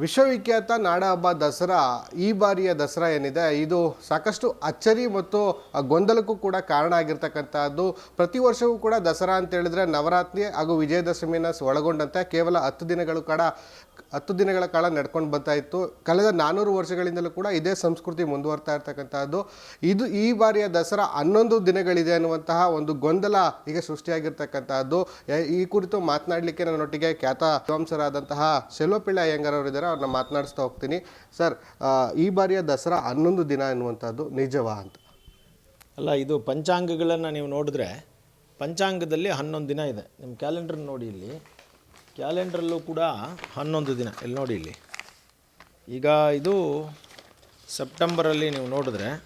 ವಿಶ್ವವಿಖ್ಯಾತ ನಾಡಹಬ್ಬ ದಸರಾ, ಈ ಬಾರಿಯ ದಸರಾ ಏನಿದೆ, ಇದು ಸಾಕಷ್ಟು ಅಚ್ಚರಿ ಮತ್ತು ಗೊಂದಲಕ್ಕೂ ಕೂಡ ಕಾರಣ ಆಗಿರ್ತಕ್ಕಂಥದ್ದು. ಪ್ರತಿ ವರ್ಷವೂ ಕೂಡ ದಸರಾ ಅಂತ ಹೇಳಿದ್ರೆ ನವರಾತ್ರಿ ಹಾಗೂ ವಿಜಯದಶಮಿನ ಒಳಗೊಂಡಂತೆ ಕೇವಲ ಹತ್ತು ದಿನಗಳು ಕಾಲ ಹತ್ತು ದಿನಗಳ ಕಾಲ ನಡ್ಕೊಂಡು ಬರ್ತಾ ಇತ್ತು. ಕಳೆದ ನಾನ್ನೂರು ವರ್ಷಗಳಿಂದಲೂ ಕೂಡ ಇದೇ ಸಂಸ್ಕೃತಿ ಮುಂದುವರ್ತಾ ಇರ್ತಕ್ಕಂಥದ್ದು. ಇದು ಈ ಬಾರಿಯ ದಸರಾ ಹನ್ನೊಂದು ದಿನಗಳಿದೆ ಅನ್ನುವಂತಹ ಒಂದು ಗೊಂದಲ ಈಗ ಸೃಷ್ಟಿಯಾಗಿರ್ತಕ್ಕಂಥದ್ದು. ಈ ಕುರಿತು ಮಾತನಾಡಲಿಕ್ಕೆ ನನ್ನೊಟ್ಟಿಗೆ ಖ್ಯಾತ ವಿದ್ವಾಂಸರಾದಂತಹ ಶೆಲ್ವಪಿಳ್ಳ ಅಯ್ಯಂಗಾರ್ ಅವರಿದ್ದಾರೆ ಅವ್ರನ್ನ ಮಾತನಾಡಿಸ್ತಾ ಹೋಗ್ತೀನಿ. ಸರ್ ಈ ಬಾರಿಯ ದಸರಾ ಹನ್ನೊಂದು ದಿನ ಅನ್ನುವಂಥದ್ದು ನಿಜವಾ ಅಂತ? ಅಲ್ಲ, ಇದು ಪಂಚಾಂಗಗಳನ್ನು ನೀವು ನೋಡಿದ್ರೆ ಪಂಚಾಂಗದಲ್ಲಿ ಹನ್ನೊಂದು ದಿನ ಇದೆ. ನಿಮ್ಮ ಕ್ಯಾಲೆಂಡರ್ ನೋಡಿ ಇಲ್ಲಿ. ಕ್ಯಾಲೆಂಡ್ರಲ್ಲೂ ಕೂಡ ಹನ್ನೊಂದು ದಿನ. ಇಲ್ಲಿ ನೋಡಿ ಇಲ್ಲಿ. ಈಗ ಇದು ಸೆಪ್ಟೆಂಬರಲ್ಲಿ ನೀವು ನೋಡಿದ್ರೆ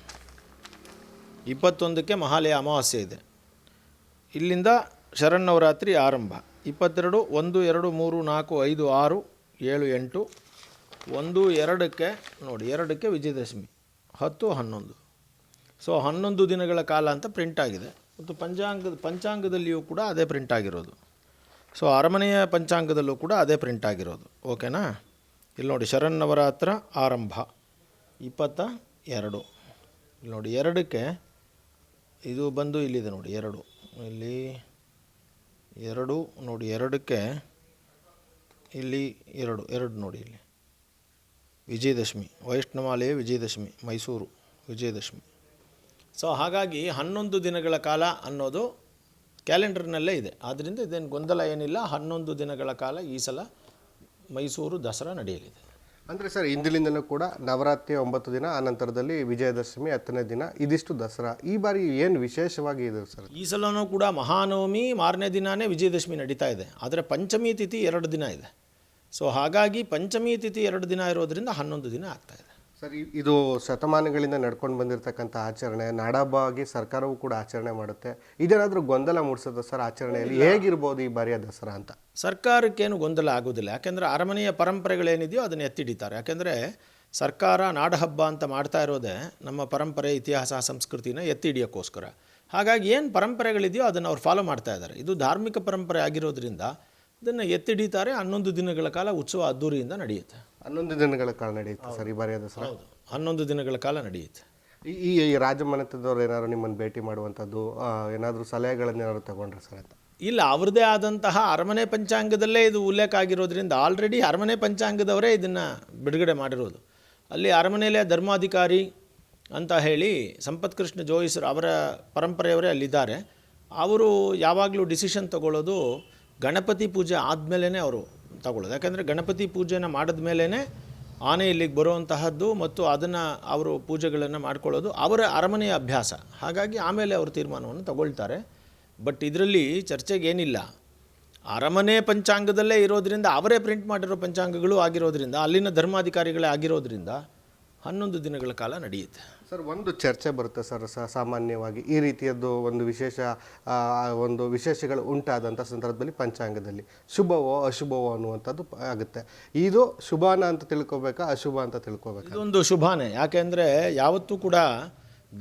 ಇಪ್ಪತ್ತೊಂದಕ್ಕೆ ಮಹಾಲಯ ಅಮಾವಾಸ್ಯೆ ಇದೆ. ಇಲ್ಲಿಂದ ಶರನ್ನವರಾತ್ರಿ ಆರಂಭ. ಇಪ್ಪತ್ತೆರಡು, ಒಂದು, ಎರಡು, ಮೂರು, ನಾಲ್ಕು, ಐದು, ಆರು, ಏಳು, ಎಂಟು, ಒಂದು, ಎರಡಕ್ಕೆ ನೋಡಿ, ಎರಡಕ್ಕೆ ವಿಜಯದಶಮಿ, ಹತ್ತು, ಹನ್ನೊಂದು. ಸೊ, ಹನ್ನೊಂದು ದಿನಗಳ ಕಾಲ ಅಂತ ಪ್ರಿಂಟ್ ಆಗಿದೆ. ಮತ್ತು ಪಂಚಾಂಗದ ಪಂಚಾಂಗದಲ್ಲಿಯೂ ಕೂಡ ಅದೇ ಪ್ರಿಂಟ್ ಆಗಿರೋದು. ಸೊ ಅರಮನೆಯ ಪಂಚಾಂಗದಲ್ಲೂ ಕೂಡ ಅದೇ ಪ್ರಿಂಟ್ ಆಗಿರೋದು. ಓಕೆನಾ ಇಲ್ಲಿ ನೋಡಿ ಶರನ್ನವರಾತ್ರ ಆರಂಭ. ಇಪ್ಪತ್ತ ಎರಡು. ಇಲ್ಲಿ ನೋಡಿ, ಎರಡಕ್ಕೆ ಇದು ಬಂದು ಇಲ್ಲಿದೆ ನೋಡಿ, ಎರಡು. ಇಲ್ಲಿ ಎರಡು, ನೋಡಿ, ಎರಡಕ್ಕೆ ಇಲ್ಲಿ ಎರಡು ಎರಡು ನೋಡಿ ಇಲ್ಲಿ. ವಿಜಯದಶಮಿ, ವೈಷ್ಣವಾಲಯ ವಿಜಯದಶಮಿ, ಮೈಸೂರು ವಿಜಯದಶಮಿ. ಸೊ ಹಾಗಾಗಿ ಹನ್ನೊಂದು ದಿನಗಳ ಕಾಲ ಅನ್ನೋದು ಕ್ಯಾಲೆಂಡರ್ನಲ್ಲೇ ಇದೆ. ಆದ್ದರಿಂದ ಇದೇನು ಗೊಂದಲ ಏನಿಲ್ಲ. ಹನ್ನೊಂದು ದಿನಗಳ ಕಾಲ ಈ ಸಲ ಮೈಸೂರು ದಸರಾ ನಡೆಯಲಿದೆ. ಅಂದರೆ ಸರ್ ಇಂದಿನಿಂದಲೂ ಕೂಡ ನವರಾತ್ರಿ ಒಂಬತ್ತು ದಿನ ಆ ನಂತರದಲ್ಲಿ ವಿಜಯದಶಮಿ ಹತ್ತನೇ ದಿನ ಇದಿಷ್ಟು ದಸರಾ. ಈ ಬಾರಿ ಏನು ವಿಶೇಷವಾಗಿ ಇದೆ ಸರ್? ಈ ಸಲನೂ ಕೂಡ ಮಹಾನವಮಿ ಮಾರನೇ ದಿನಾನೇ ವಿಜಯದಶಮಿ ನಡೀತಾ ಇದೆ. ಆದರೆ ಪಂಚಮಿ ತಿಥಿ ಎರಡು ದಿನ ಇದೆ. ಸೊ ಹಾಗಾಗಿ ಪಂಚಮಿ ತಿಥಿ ಎರಡು ದಿನ ಇರೋದರಿಂದ ಹನ್ನೊಂದು ದಿನ ಆಗ್ತಾ ಇದೆ. ಸರ್ ಇದು ಶತಮಾನಗಳಿಂದ ನಡ್ಕೊಂಡು ಬಂದಿರತಕ್ಕಂಥ ಆಚರಣೆ ನಾಡಹಬ್ಬವಾಗಿ ಸರ್ಕಾರವೂ ಕೂಡ ಆಚರಣೆ ಮಾಡುತ್ತೆ. ಇದೇನಾದರೂ ಗೊಂದಲ ಮೂಡಿಸುತ್ತೆ ಸರ್ ಆಚರಣೆಯಲ್ಲಿ? ಹೇಗಿರ್ಬೋದು ಈ ಬಾರಿಯ ದಸರಾ ಅಂತ? ಸರ್ಕಾರಕ್ಕೇನು ಗೊಂದಲ ಆಗೋದಿಲ್ಲ. ಯಾಕೆಂದರೆ ಅರಮನೆಯ ಪರಂಪರೆಗಳೇನಿದೆಯೋ ಅದನ್ನು ಎತ್ತಿ ಹಿಡಿತಾರೆ ಯಾಕೆಂದರೆ ಸರ್ಕಾರ ನಾಡಹಬ್ಬ ಅಂತ ಮಾಡ್ತಾ ಇರೋದೇ ನಮ್ಮ ಪರಂಪರೆ ಇತಿಹಾಸ ಸಂಸ್ಕೃತಿನ ಎತ್ತಿ ಹಿಡಿಯೋಕ್ಕೋಸ್ಕರ ಹಾಗಾಗಿ ಏನು ಪರಂಪರೆಗಳಿದೆಯೋ ಅದನ್ನು ಅವ್ರು ಫಾಲೋ ಮಾಡ್ತಾ ಇದ್ದಾರೆ. ಇದು ಧಾರ್ಮಿಕ ಪರಂಪರೆ ಆಗಿರೋದ್ರಿಂದ ಇದನ್ನು ಎತ್ತಿ ಹಿಡಿತಾರೆ ಹನ್ನೊಂದು ದಿನಗಳ ಕಾಲ ಉತ್ಸವ ಅದ್ದೂರಿಯಿಂದ ನಡೆಯುತ್ತೆ. ಹನ್ನೊಂದು ದಿನಗಳ ಕಾಲ ನಡೆಯುತ್ತೆ ಸರಿ ಈ ಬಾರಿಯ ದಸರಾ ಹೌದು. ಹನ್ನೊಂದು ದಿನಗಳ ಕಾಲ ನಡೆಯುತ್ತೆ. ಈ- ಈ ಈ ರಾಜಮನೆತದವ್ರು ಏನಾದ್ರು ನಿಮ್ಮನ್ನು ಭೇಟಿ ಮಾಡುವಂಥದ್ದು ಏನಾದರೂ ಸಲಹೆಗಳನ್ನು ಏನಾದ್ರು ತಗೊಂಡ್ರೆ ಸರ್ ಅಂತ? ಇಲ್ಲ ಅವ್ರದ್ದೇ ಆದಂತಹ ಅರಮನೆ ಪಂಚಾಂಗದಲ್ಲೇ ಇದು ಉಲ್ಲೇಖ ಆಗಿರೋದ್ರಿಂದ ಆಲ್ರೆಡಿ ಅರಮನೆ ಪಂಚಾಂಗದವರೇ ಇದನ್ನು ಬಿಡುಗಡೆ ಮಾಡಿರೋದು. ಅಲ್ಲಿ ಅರಮನೆಯಲ್ಲೇ ಧರ್ಮಾಧಿಕಾರಿ ಅಂತ ಹೇಳಿ ಸಂಪತ್ ಕೃಷ್ಣ ಜೋಯಿಸರು ಅವರ ಪರಂಪರೆಯವರೇ ಅಲ್ಲಿದ್ದಾರೆ. ಅವರು ಯಾವಾಗಲೂ ಡಿಸಿಷನ್ ತಗೊಳ್ಳೋದು ಗಣಪತಿ ಪೂಜೆ ಆದಮೇಲೇ ಅವರು ತಗೊಳ್ಳೋದು. ಯಾಕಂದರೆ ಗಣಪತಿ ಪೂಜೆನ ಮಾಡಿದ ಮೇಲೇ ಆನೆ ಇಲ್ಲಿಗೆ ಬರುವಂತಹದ್ದು ಮತ್ತು ಅದನ್ನು ಅವರು ಪೂಜೆಗಳನ್ನು ಮಾಡ್ಕೊಳ್ಳೋದು ಅವರ ಅರಮನೆಯ ಅಭ್ಯಾಸ. ಹಾಗಾಗಿ ಆಮೇಲೆ ಅವರು ತೀರ್ಮಾನವನ್ನು ತಗೊಳ್ತಾರೆ. ಬಟ್ ಇದರಲ್ಲಿ ಚರ್ಚೆಗೆ ಏನಿಲ್ಲ ಅರಮನೆ ಪಂಚಾಂಗದಲ್ಲೇ ಇರೋದರಿಂದ, ಅವರೇ ಪ್ರಿಂಟ್ ಮಾಡಿರೋ ಪಂಚಾಂಗಗಳು ಆಗಿರೋದರಿಂದ, ಅಲ್ಲಿನ ಧರ್ಮಾಧಿಕಾರಿಗಳೇ ಆಗಿರೋದ್ರಿಂದ ಹನ್ನೊಂದು ದಿನಗಳ ಕಾಲ ನಡೆಯುತ್ತೆ. ಸರ್ ಒಂದು ಚರ್ಚೆ ಬರುತ್ತೆ ಸರ್ ಸ ಸಾಮಾನ್ಯವಾಗಿ. ಈ ರೀತಿಯದ್ದು ಒಂದು ವಿಶೇಷ ಒಂದು ವಿಶೇಷಗಳು ಉಂಟಾದಂಥ ಸಂದರ್ಭದಲ್ಲಿ ಪಂಚಾಂಗದಲ್ಲಿ. ಶುಭವೋ ಅಶುಭವೋ ಅನ್ನುವಂಥದ್ದು ಆಗುತ್ತೆ. ಇದು ಶುಭಾನ ಅಂತ ತಿಳ್ಕೊಬೇಕಾ ಅಶುಭ ಅಂತ ತಿಳ್ಕೊಬೇಕಾ? ಇದೊಂದು ಶುಭಾನೇ. ಯಾಕೆಂದರೆ ಯಾವತ್ತೂ ಕೂಡ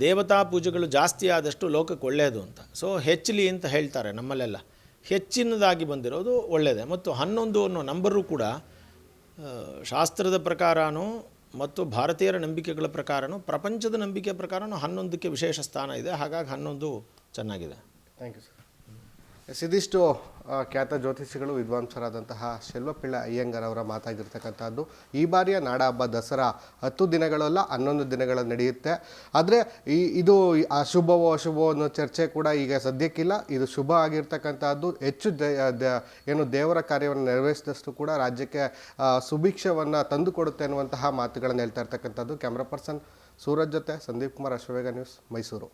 ದೇವತಾ ಪೂಜೆಗಳು ಜಾಸ್ತಿ ಆದಷ್ಟು ಲೋಕಕ್ಕೆ ಒಳ್ಳೆಯದು ಅಂತ. ಸೊ ಹೆಚ್ಚಲಿ ಅಂತ ಹೇಳ್ತಾರೆ ನಮ್ಮಲ್ಲೆಲ್ಲ. ಹೆಚ್ಚಿನದಾಗಿ ಬಂದಿರೋದು ಒಳ್ಳೆಯದೇ ಮತ್ತು ಹನ್ನೊಂದು ಅನ್ನೋ ನಂಬರು ಕೂಡ ಶಾಸ್ತ್ರದ ಪ್ರಕಾರನೂ ಮತ್ತು ಭಾರತೀಯರ ನಂಬಿಕೆಗಳ ಪ್ರಕಾರನೂ ಪ್ರಪಂಚದ ನಂಬಿಕೆ ಪ್ರಕಾರನೂ ಹನ್ನೊಂದಕ್ಕೆ ವಿಶೇಷ ಸ್ಥಾನ ಇದೆ. ಹಾಗಾಗಿ ಹನ್ನೊಂದು ಚೆನ್ನಾಗಿದೆ. ಥ್ಯಾಂಕ್ ಯು ಸರ್ ಆ, ಖ್ಯಾತ ಜ್ಯೋತಿಷಿಗಳು ವಿದ್ವಾಂಸರಾದಂತಹ ಶೆಲ್ವಪಿಳ್ಳ ಅಯ್ಯಂಗಾರ್ ಅವರ ಮಾತಾಗಿರ್ತಕ್ಕಂಥದ್ದು. ಈ ಬಾರಿಯ ನಾಡಹಬ್ಬ ದಸರಾ ಹತ್ತು ದಿನಗಳಲ್ಲ ಹನ್ನೊಂದು ದಿನಗಳ ನಡೆಯುತ್ತೆ. ಆದರೆ ಈ ಇದು ಅಶುಭವೋ ಅಶುಭವೋ ಅನ್ನೋ ಚರ್ಚೆ ಕೂಡ ಈಗ ಸದ್ಯಕ್ಕಿಲ್ಲ. ಇದು ಶುಭ ಆಗಿರ್ತಕ್ಕಂಥದ್ದು. ಹೆಚ್ಚು ಏನು ದೇವರ ಕಾರ್ಯವನ್ನು ನೆರವೇರಿಸಿದಷ್ಟು ಕೂಡ ರಾಜ್ಯಕ್ಕೆ ಸುಭಿಕ್ಷವನ್ನು ತಂದುಕೊಡುತ್ತೆ ಅನ್ನುವಂತಹ ಮಾತುಗಳನ್ನು ಹೇಳ್ತಾ ಇರ್ತಕ್ಕಂಥದ್ದು. ಕ್ಯಾಮ್ರಾ ಪರ್ಸನ್ ಸೂರಜ್ ಜೊತೆ ಸಂದೀಪ್ ಕುಮಾರ್ ಅಶ್ವವೇಗ ನ್ಯೂಸ್ ಮೈಸೂರು.